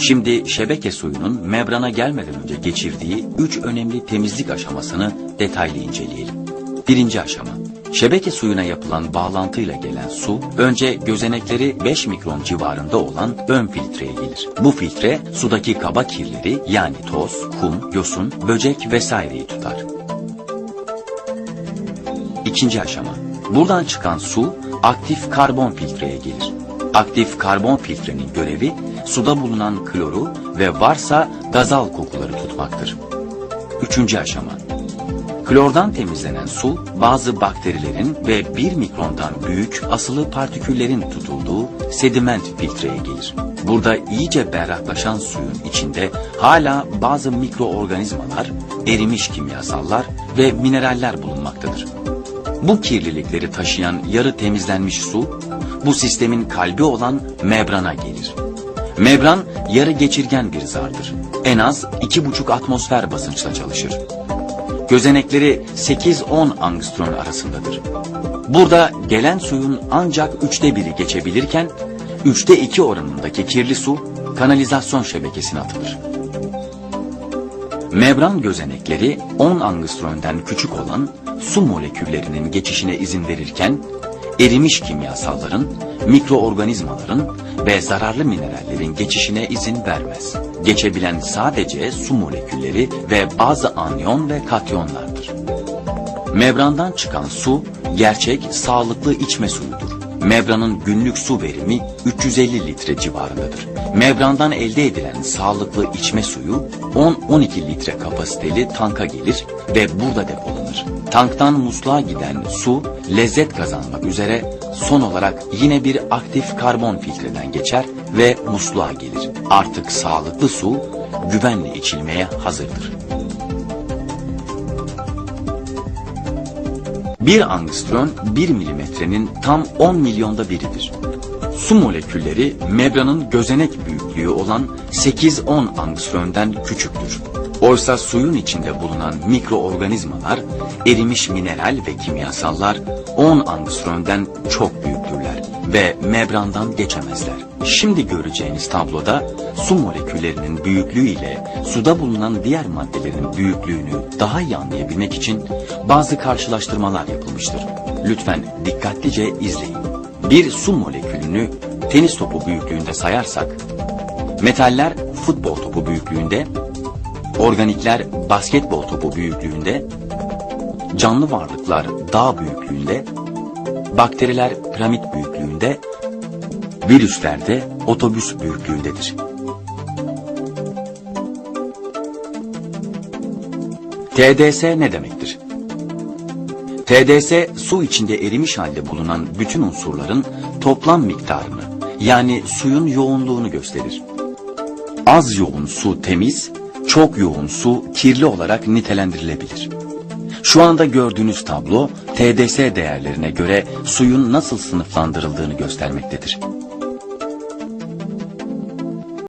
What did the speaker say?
Şimdi şebeke suyunun membrana gelmeden önce geçirdiği üç önemli temizlik aşamasını detaylı inceleyelim. Birinci aşama. Şebeke suyuna yapılan bağlantıyla gelen su önce gözenekleri 5 mikron civarında olan ön filtreye gelir. Bu filtre sudaki kaba kirleri yani toz, kum, yosun, böcek vesaireyi tutar. İkinci aşama. Buradan çıkan su aktif karbon filtreye gelir. Aktif karbon filtrenin görevi suda bulunan kloru ve varsa gazal kokuları tutmaktır. Üçüncü aşama. Klordan temizlenen su bazı bakterilerin ve bir mikrondan büyük asılı partiküllerin tutulduğu sediment filtreye gelir. Burada iyice berraklaşan suyun içinde hala bazı mikroorganizmalar, erimiş kimyasallar ve mineraller bulunmaktadır. Bu kirlilikleri taşıyan yarı temizlenmiş su, bu sistemin kalbi olan membrana gelir. Membran yarı geçirgen bir zardır. En az 2,5 atmosfer basınçla çalışır. Gözenekleri 8-10 angstrom arasındadır. Burada gelen suyun ancak üçte biri geçebilirken, üçte iki oranındaki kirli su kanalizasyon şebekesine atılır. Membran gözenekleri 10 angstromden küçük olan su moleküllerinin geçişine izin verirken, erimiş kimyasalların, mikroorganizmaların ve zararlı minerallerin geçişine izin vermez. Geçebilen sadece su molekülleri ve bazı anyon ve katyonlardır. Membrandan çıkan su gerçek sağlıklı içme suyudur. Membranın günlük su verimi 350 litre civarındadır. Membrandan elde edilen sağlıklı içme suyu 10-12 litre kapasiteli tanka gelir ve burada depolanır. Tanktan musluğa giden su lezzet kazanmak üzere son olarak yine bir aktif karbon filtreden geçer ve musluğa gelir. Artık sağlıklı su güvenle içilmeye hazırdır. Bir angstron 1 milimetrenin tam 10 milyonda biridir. Su molekülleri membranın gözenek büyüklüğü olan 8-10 angstron'dan küçüktür. Oysa suyun içinde bulunan mikroorganizmalar, erimiş mineral ve kimyasallar 10 angstron'dan çok büyüktürler ve membrandan geçemezler. Şimdi göreceğiniz tabloda su moleküllerinin büyüklüğü ile suda bulunan diğer maddelerin büyüklüğünü daha iyi anlayabilmek için bazı karşılaştırmalar yapılmıştır. Lütfen dikkatlice izleyin. Bir su molekülünü tenis topu büyüklüğünde sayarsak, metaller futbol topu büyüklüğünde, organikler basketbol topu büyüklüğünde, canlı varlıklar dağ büyüklüğünde, bakteriler piramit büyüklüğünde, virüsler de otobüs büyüklüğündedir. TDS ne demektir? TDS su içinde erimiş halde bulunan bütün unsurların toplam miktarını yani suyun yoğunluğunu gösterir. Az yoğun su temiz, çok yoğun su kirli olarak nitelendirilebilir. Şu anda gördüğünüz tablo TDS değerlerine göre suyun nasıl sınıflandırıldığını göstermektedir.